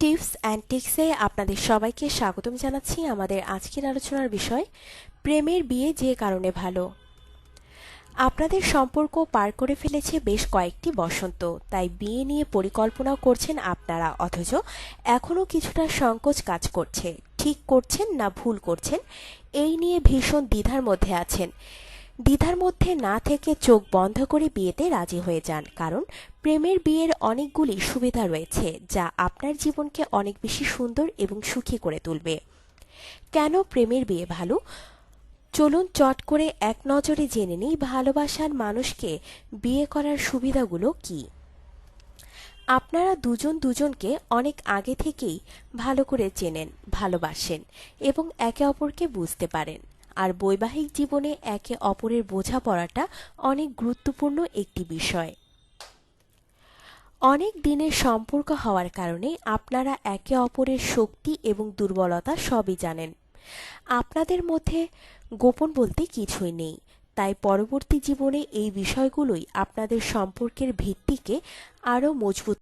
Tips and টিক্সে আপনাদের সবাইকে স্বাগতম জানাচ্ছি আমাদের আজকের আলোচনার বিষয়, প্রেমের বিয়ে যে কারণে ভালো। আপনাদের সম্পর্ক পার করে ফেলেছে বেশ কয়েকটি বসন্ত, তাই বিয়ে নিয়ে পরিকল্পনাও করছেন আপনারা, অথচ এখনও কিছুটা সংকোচ কাজ করছে। ঠিক করছেন না ভুল করছেন, এই নিয়ে ভীষণ দ্বিধার মধ্যে আছেন। দ্বিধার মধ্যে না থেকে চোখ বন্ধ করে বিয়েতে রাজি হয়ে যান, কারণ প্রেমের বিয়ের অনেকগুলি সুবিধা রয়েছে যা আপনার জীবনকে অনেক বেশি সুন্দর এবং সুখী করে তুলবে। কেন প্রেমের বিয়ে ভালো? চলুন চট করে এক নজরে জেনে নিই ভালোবাসার মানুষকে বিয়ে করার সুবিধাগুলো কি। আপনারা দুজন দুজনকে অনেক আগে থেকেই ভালো করে চেনেন, ভালোবাসেন এবং একে অপরকে বুঝতে পারেন। আর বৈবাহিক জীবনে একে অপরের বোঝাপড়াটা অনেক গুরুত্বপূর্ণ একটি বিষয়। অনেক দিনের সম্পর্ক হওয়ার কারণে আপনারা একে অপরের শক্তি এবং দুর্বলতা সবই জানেন। আপনাদের মধ্যে গোপন বলতে কিছুই নেই, তাই পরবর্তী জীবনে এই বিষয়গুলোই আপনাদের সম্পর্কের ভিত্তিকে আরও মজবুত